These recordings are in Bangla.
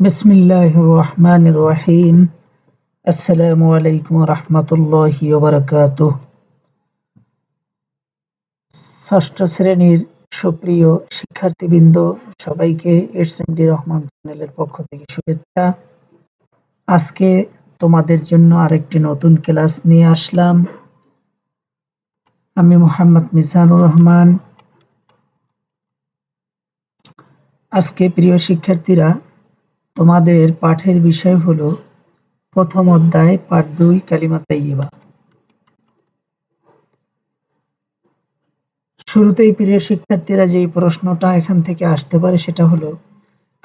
বিসমিল্লাহ রহমান রহিম আসসালামু আলাইকুম রহমতুল্লাহ বারকাত ষষ্ঠ শ্রেণির সুপ্রিয় শিক্ষার্থীবৃন্দ, সবাইকে এস এম ডি রহমান চ্যানেলের পক্ষ থেকে শুভেচ্ছা। আজকে তোমাদের জন্য আরেকটি নতুন ক্লাস নিয়ে আসলাম। আমি মোহাম্মদ মিজানুর রহমান। আজকে প্রিয় শিক্ষার্থীরা তোমাদের পাঠের বিষয় হলো প্রথম অধ্যায়, পাঠ দুই, কালিমা তাইয়েবা শুরুতেই প্রিয় শিক্ষার্থীরা যে প্রশ্নটা এখান থেকে আসতে পারে সেটা হলো,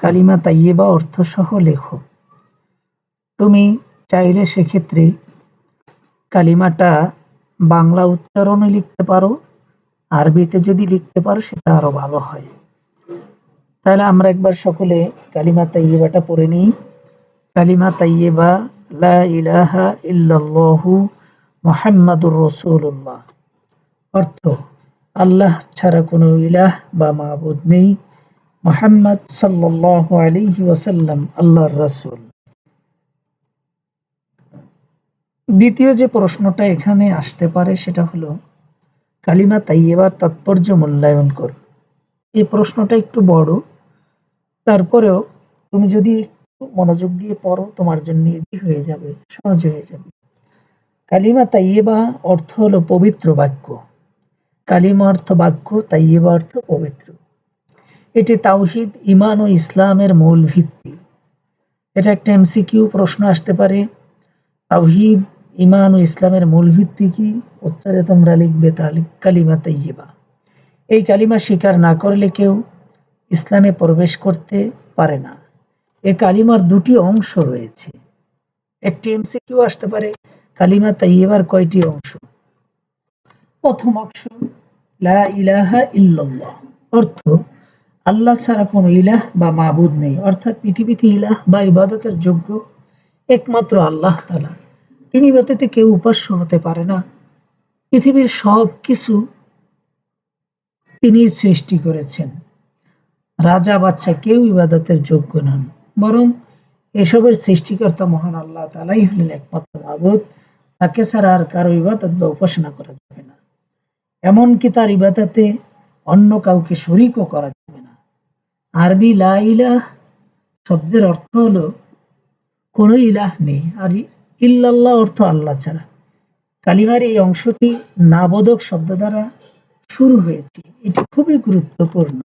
কালিমা তাইয়েবা অর্থ সহ লেখো। তুমি চাইলে সেক্ষেত্রে কালিমাটা বাংলা উচ্চারণে লিখতে পারো, আরবিতে যদি লিখতে পারো সেটা আরও ভালো হয়। তাহলে আমরা একবার সকলে কালিমা তাইয়েবাটা পড়ে নিই। কালিমা তাইয়েবা লা ইলাহা ইল্লাল্লাহু মুহাম্মাদুর রাসূলুল্লাহ। অর্থ, আল্লাহ ছাড়া কোনো ইলাহ বা মাবুদ নেই। মোহাম্মদ সাল্লাল্লাহু আলাইহি ওয়াসাল্লাম আল্লাহর রাসূল। দ্বিতীয় যে প্রশ্নটা এখানে আসতে পারে সেটা হলো, কালিমা তাইয়েবার তাৎপর্য মূল্যায়ন কর এই প্রশ্নটা একটু বড়। তারপরেও তুমি যদি একটু মনোযোগ দিয়ে পড়ো, তোমার জন্য ইজি হয়ে যাবে, সহজ হয়ে যাবে। কালিমা তাইয়েবা অর্থ হলো পবিত্র বাক্য। কালিমা অর্থ বাক্য তাইয়েবা অর্থ পবিত্র। এটি তাওহিদ ইমান ও ইসলামের মূল ভিত্তি। এটা একটা এমসিকিউ, প্রশ্ন আসতে পারে। তাওহিদ ইমান ও ইসলামের মূল ভিত্তি কি? উত্তরে তোমরা লিখবে তাহলে কালিমা তাইয়েবা এই কালিমা স্বীকার না করলে কেউ ইসলামে প্রবেশ করতে পারে না। এ কালিমার দুটি অংশ রয়েছে। একটি এমসিকিউ আসতে পারে, কালিমা তাইয়েবার কয়টি অংশ? প্রথম অংশ ইলাহা ইল্লাল্লাহ। অর্থ, আল্লাহ ছাড়া কোনো ইলাহ বা মাবুদ নেই। অর্থাৎ পৃথিবীতে ইলাহ বা ইবাদতের যোগ্য একমাত্র আল্লাহ তালা তিনি ব্যতীত কেউ উপাস্য হতে পারে না। পৃথিবীর সব কিছু তিনি সৃষ্টি করেছেন। রাজা বাচ্চা কেউ ইবাদতের যোগ্য নন, বরং এসবের সৃষ্টিকর্তা মহান আল্লাহ তালাই হলেন একমাত্র মাবুদ। তাকে ছাড়া আর কারও ইবাদত বা উপাসনা করা যাবে না। এমনকি তার ইবাদতে অন্য কাউকে শরিকও করা যাবে না। আরবি লা ইলাহ শব্দের অর্থ হলো, কোন ইলাহ নেই। আর ইল্লাল্লাহ অর্থ আল্লাহ ছাড়া। কালিমার এই অংশটি নাবোধক শব্দ দ্বারা শুরু হয়েছে। এটি খুবই গুরুত্বপূর্ণ।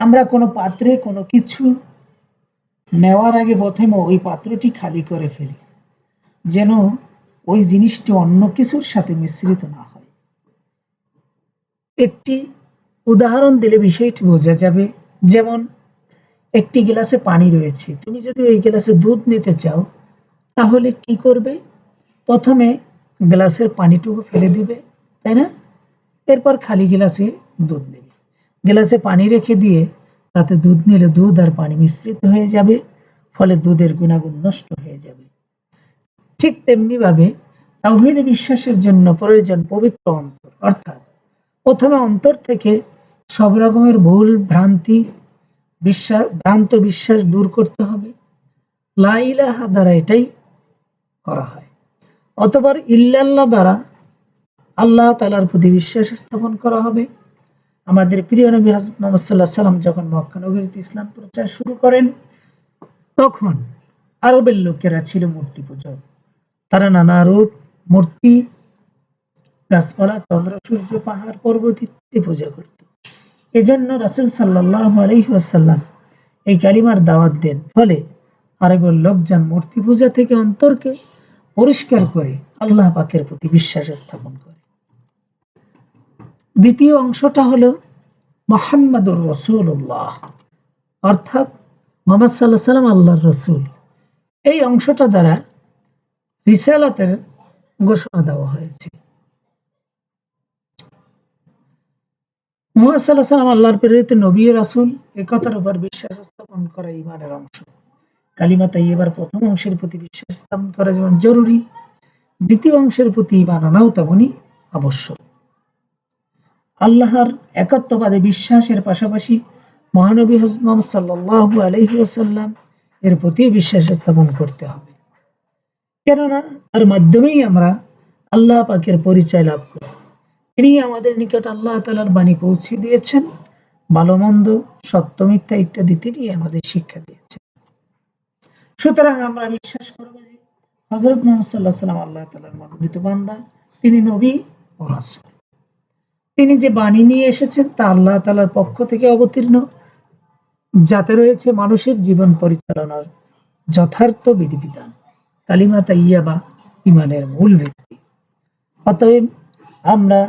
আমরা কোনো পাত্রে কোনো কিছু নেওয়ার আগে প্রথমে ওই পাত্রটি খালি করে ফেলি, যেন ওই জিনিসটি অন্য কিছুর সাথে মিশ্রিত না হয়। একটি উদাহরণ দিলে বিষয়টি বোঝা যাবে, যেমন একটি গ্লাসে পানি রয়েছে। তুমি যদি ওই গ্লাসে দুধ নিতে চাও, তাহলে কি করবে? প্রথমে গ্লাসের পানিটুকু ফেলে দিবে, তাই না? এরপর খালি গ্লাসে দুধ নেবে। গ্লাসে পানি রেখে দিয়ে তাতে দুধ নিলে দুধ আর পানি মিশ্রিত হয়ে যাবে, ফলে দুধের গুণাগুণ নষ্ট হয়ে যাবে। ঠিক তেমনি ভাবে তাওহিদ বিশ্বাসের জন্য প্রয়োজন পবিত্র অন্তর, অর্থাৎ প্রথমে অন্তর থেকে সব রকমের ভুল, ভ্রান্তি, বিশ্বাস, ভ্রান্ত বিশ্বাস দূর করতে হবে। লাইলাহা দ্বারা এটাই করা হয়। অতবার ইল্লাল্লাহ দ্বারা আল্লাহ তালার প্রতি বিশ্বাস স্থাপন করা হবে। আমাদের প্রিয় নবী মোহাম্মদ সাল্লাহ সাল্লাম যখন মক্কা নগরীতে ইসলাম প্রচার শুরু করেন, তখন আরবের লোকেরা ছিল মূর্তি পূজক। তারা নানা রূপ, মূর্তি, গাছপালা, চন্দ্র, সূর্য, পাহাড়, পর্বত ইত্যাদি পূজা করত। এজন্য রাসুল সাল্লাহ আলহিহাসাল্লাম এই কালিমার দাওয়াত দেন। ফলে আরবের লোকজন মূর্তি পূজা থেকে অন্তরকে পরিষ্কার করে আল্লাহ পাকের প্রতি বিশ্বাস স্থাপন করে। দ্বিতীয় অংশটা হলো মোহাম্মদুর রসুল্লাহ অর্থাৎ মোহাম্মদ সাল্লাহ সাল্লাম আল্লাহর রসুল। এই অংশটা দ্বারা রিসালাতের ঘোষণা দেওয়া হয়েছে। মোহাম্মদ সাল্লাহ সাল্লাম আল্লাহর প্রেরিত নবী রাসুল একতার উপর বিশ্বাস স্থাপন করা ইমানের অংশ। কালিমা তাই এবার প্রথম অংশের প্রতি বিশ্বাস স্থাপন করা যেমন জরুরি। দ্বিতীয় অংশের প্রতি ইমান আনাও তেমনই আবশ্যক। আল্লাহর একত্ববাদে বিশ্বাসের পাশাপাশি মহানবী হজমম সাল্লাহ আলহি ওসাল্লাম এর প্রতি বিশ্বাস স্থাপন করতে হবে। কেননা তার মাধ্যমেই আমরা আল্লাহ পাকের পরিচয় লাভ করি। তিনি আমাদের নিকট আল্লাহ তালার বাণী পৌঁছে দিয়েছেন ভালো মন্দ সত্য মিথ্যা ইত্যাদি তিনি আমাদের শিক্ষা দিয়েছেন। সুতরাং আমরা বিশ্বাস করব যে হজরত মোহাম্মদ সাল্লাহ সাল্লাম আল্লাহ তালার মনোনীত বান্দা, তিনি নবী ও রাসূল। তিনি যে বাণী নিয়ে এসেছেন তা আল্লাহ তালার পক্ষ থেকে অবতীর্ণ, যাতে রয়েছে মানুষের জীবন পরিচালনার যথার্থ বিধিবিধান। কালিমা তাইয়া বা ইমানের মূল ভিত্তি। অতএব আমরা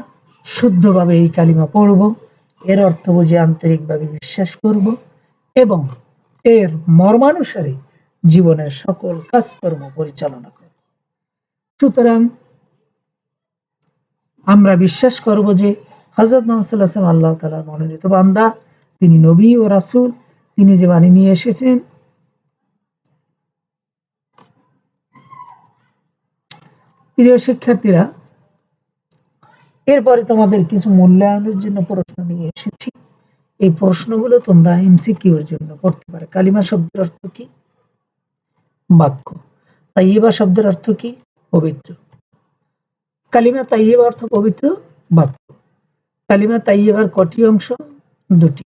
শুদ্ধভাবে এই কালিমা পড়ব, এর অর্থ বুঝে আন্তরিকভাবে বিশ্বাস করব এবং এর মর্মানুসারে জীবনের সকল কাজকর্ম পরিচালনা করব। সুতরাং আমরা বিশ্বাস করব যে হজরত মোহাম্মদ সাল্লাহ আল্লাহ তালার মনোনীত বান্দা, তিনি নবী ও রাসূল, তিনি যে বাণী নিয়ে এসেছেন, প্রিয় শিক্ষার্থীরা, এরপরে তোমাদের কিছু মূল্যায়নের জন্য প্রশ্ন নিয়ে এসেছি। এই প্রশ্নগুলো তোমরা এমসিকিউর জন্য পড়তে পারে। কালিমা শব্দের অর্থ কি? বাক্য। তাইয়েবা শব্দের অর্থ কি? পবিত্র। কালিমা তাইয়েবা অর্থ পবিত্র? বাক্য। কালিমা তাইয়েবার কটি অংশ? দুটি।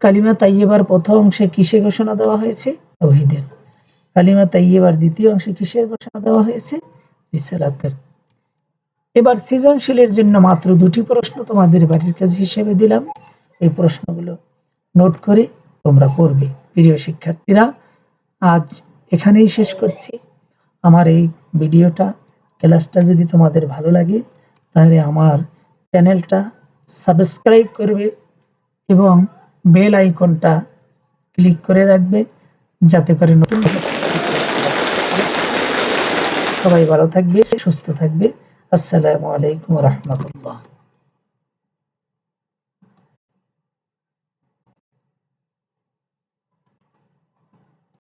কালিমা তাইয়েবার প্রথম অংশে কিসে ঘোষণা দেওয়া হয়েছে? তৌহিদের কালিমা তাইয়েবার দ্বিতীয় অংশে কিসের ঘোষণা দেওয়া হয়েছে? রিসালাতের। এবার সৃজনশীলের জন্য মাত্র দুটি প্রশ্ন তোমাদের বাড়ির কাজ হিসেবে দিলাম। এই প্রশ্নগুলো নোট করে তোমরা পড়বে। প্রিয় শিক্ষার্থীরা, আজ এখানেই শেষ করছি। আমার এই ভিডিওটা, ক্লাসটা যদি তোমাদের ভালো লাগে, তাহলে আমার চ্যানেলটা সাবস্ক্রাইব করবে এবং বেল আইকনটা ক্লিক করে রাখবে যাতে করে নতুন সবাই ভালো থাকবে, সুস্থ থাকবে। আসসালামু আলাইকুম রহমতুল্লাহ।